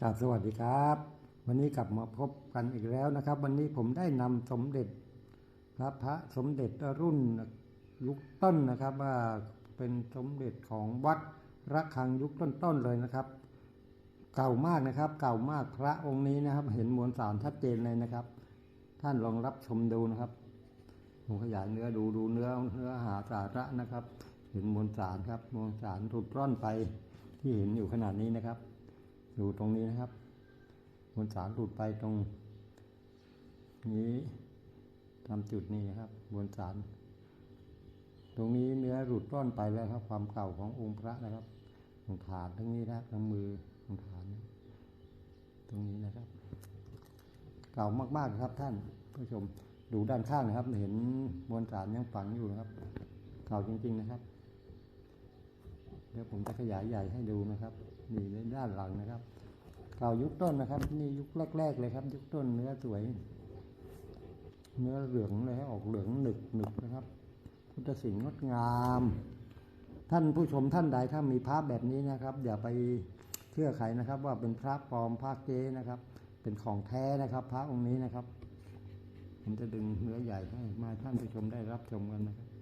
ครับสวัสดีครับ วันนี้กลับมาพบกันอีกแล้วนะครับ วันนี้ผมได้นำสมเด็จ พระพระสมเด็จรุ่นยุคต้นนะครับว่าเป็นสมเด็จของวัดระฆังยุคต้นๆเลยนะครับ เก่ามากนะครับ เก่ามากพระองค์นี้นะครับ เห็นมวลสารชัดเจนเลยนะครับ ท่านลองรับชมดูนะครับผมขยายเนื้อดูดูเนื้อเนื้อหาสาระนะครับ เห็นมวลสารครับมวลสารถูกร่อนไปที่เห็นอยู่ขนาดนี้นะครับ ดูตรงนี้นะครับมวลสารหลุดไปตรงนี้ตามจุดนี้นะครับมวลสาร ตรงนี้เนื้อหลุดร่อนไปแล้วครับ ความเก่าขององค์พระนะครับตรงฐานทั้งนี้นะทั้งมือตรงฐาน ตรงนี้นะครับ เก่ามากๆครับท่านผู้ชมดูด้านข้างนะครับ เห็นมวลสารยังฝังอยู่นะครับ เก่าจริง ๆ นะครับ เดี๋ยวผมจะขยายใหญ่ให้ดูนะครับ นี่ในด้านหลังนะครับเก่ายุคต้นนะครับ นี่ยุคแรกๆเลยครับ ยุคต้นเนื้อสวย เนื้อเหลืองเลยออกเหลืองหนึกหนึกนะครับ พุทธศิลป์งดงาม ท่านผู้ชมท่านใดถ้ามีพระแบบนี้นะครับ อย่าไปเชื่อใครนะครับ ว่าเป็นพระปลอมพระเก๊นะครับ เป็นของแท้นะครับ พระองค์นี้นะครับ ผมจะดึงเนื้อใหญ่ให้มาท่านผู้ชมได้รับชมกันนะครับ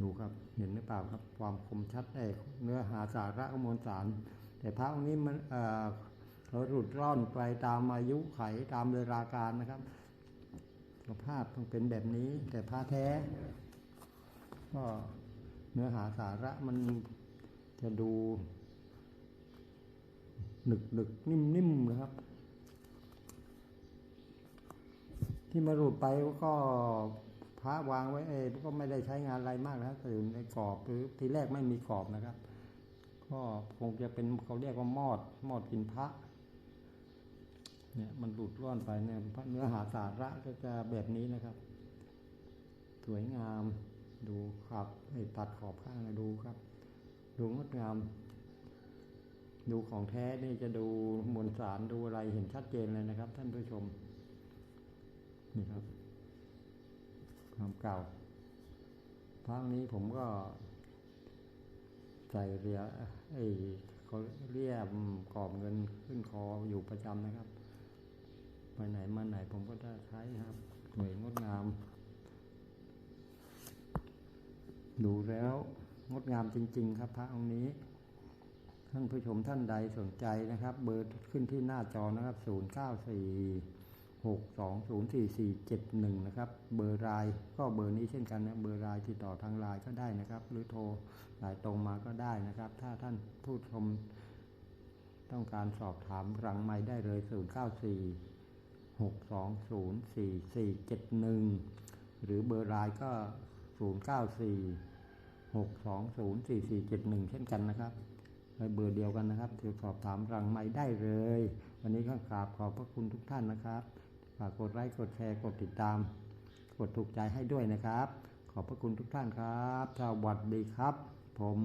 ดูครับเห็นหรือเปล่าครับ ความคมชัดได้เนื้อหาสาระขอมวลสาร แต่พระองค์นี้มันเอ่อเขาหลุดร่อนไปตามอายุไขตามเวลาการนะครับสภาพต้องเป็นแบบนี้ แต่พระแท้ ก็เนื้อหาสาระมันจะดูหนึกหนึกนิ่มนิ่มนะครับ ที่มาหลุดไปก็ พระวางไว้เองก็ไม่ได้ใช้งานอะไรมากนะแต่อยู่ในกรอบหรือทีแรกไม่มีกรอบนะครับ ก็คงจะเป็นเขาเรียกว่ามอดมอดกินพระ เนี่ยมันหลุดร่อนไปเนี่ยพระเนื้อหาสาระก็จะแบบนี้นะครับ สวยงามดูครับให้ตัดขอบข้างให้ดูครับ ดูงดงาม ดูของแท้นี่จะดูมวลสารดูอะไรเห็นชัดเจนเลยนะครับ ท่านผู้ชมนี่ครับ ความเก่าพระนี้ผมก็ ใส่เรียไอ้เขาเรียบกรอบเงินขึ้นคออยู่ประจำนะครับไปไหนมาไหนผมก็ได้ใช้ครับสวยงดงาม ดูแล้วงดงามจริง ๆ ครับพระองค์นี้ ท่านผู้ชมท่านใดสนใจนะครับ เบอร์ขึ้นที่หน้าจอนะครับ 0 6204471 นะครับ เบอร์ไลน์ก็เบอร์นี้เช่นกันนะ เบอร์ไลน์ติดต่อทางไลน์ก็ได้นะครับ หรือโทรสายตรงมาก็ได้นะครับ ถ้าท่านผู้ชมต้องการสอบถามรังไม้ได้เลย 0 9 4 6 2 0 4 4 7 1 หรือเบอร์ไลน์ก็ 0 9 4 6 2 0 4 4 7 1 เช่นกันนะครับในเบอร์เดียวกันนะครับติดสอบถามรังไม้ได้เลย วันนี้ก็กราบขอบพระคุณทุกท่านนะครับ ฝากกดไลค์กดแชร์กดติดตาม กดถูกใจให้ด้วยนะครับ ขอบพระคุณทุกท่านครับ สวัสดีครับ ผม